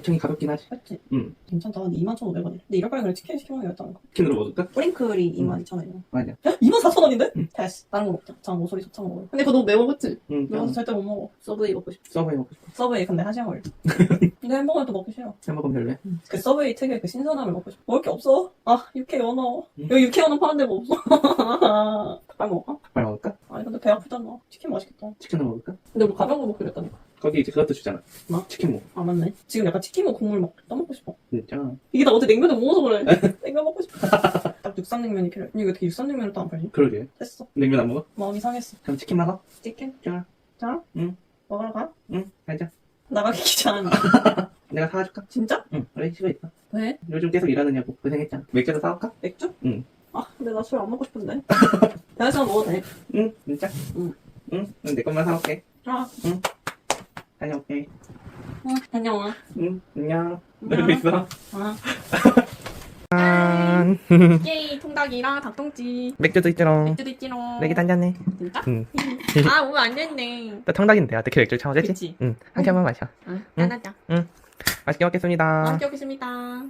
곱창이 가볍긴 하지. 맞지? 응. 괜찮다. 근데 21,500원이래. 근데 이럴 바에 그냥 치킨 시키면 되겠다는 거. 치킨으로 먹어줄까? 뿌링클이 22,000원이야. 아니야. 24,000원인데? 응. 됐어. 다른 거 먹자. 장 모서리 소창 먹어. 근데 그거 너무 매워, 그치? 응. 매워서 절대 못 먹어. 서브웨이 먹고 싶어. 서브웨이 먹고 싶어. 서브웨이 근데 한 시간 걸려. 근데 햄버거는 또 먹기 싫어. 햄버거 별로야? 그 서브웨이 특유의 그 신선함을 먹고 싶어. 먹을 게 없어. 아, 육회 연어. 응. 여기 육회 연어 파는 데가 없어. 닭발 먹을까? 닭발 먹을까? 아니, 근데 배 아프잖아. 치킨 맛있겠다. 치킨으로 먹을까? 근데 우리 가벼운 거 먹기로 했다니까. 거기 이제 그것도 주잖아. 뭐? 치킨 무. 아, 맞네. 지금 약간 치킨무 국물 막 떠먹고 싶어. 진짜. 이게 다 어제 냉면을 못 먹어서 그래. 냉면 먹고 싶어. 딱 육삼냉면이 필요해. 이거 어떻게 육삼냉면을 또 안 팔지? 그러게. 됐어. 냉면 안 먹어? 마음이 상했어. 그럼 치킨 먹어? 치킨? 좋아. 자? 응. 먹으러 가? 응. 가자. 나가기 귀찮아. 내가 사와줄까? 진짜? 응. 원래 시간 있어. 왜? 요즘 계속 일하느냐고 고생했잖아. 맥주도 사올까? 맥주? 응. 아, 근데 나 술 안 먹고 싶은데. 시간 먹어도 돼. 응. 진짜? 응. 응. 그럼 내 것만 사올게. 아, 다녀올게. 응, 다녀와. 응. 안녕. 놀고 있어. 아. 짠. 예이, 통닭이랑 닭똥집. 맥주도 있지롱. 맥주도 있지롱. 맥이 단잔해. 진짜? 응. 아, 오면 안 됐네. 또 통닭인데 어떻게 맥주를 참아주지? 그치. 응. 한 캔만 마셔. 응, 짠하자. 맛있게 먹겠습니다. 맛있게 먹겠습니다.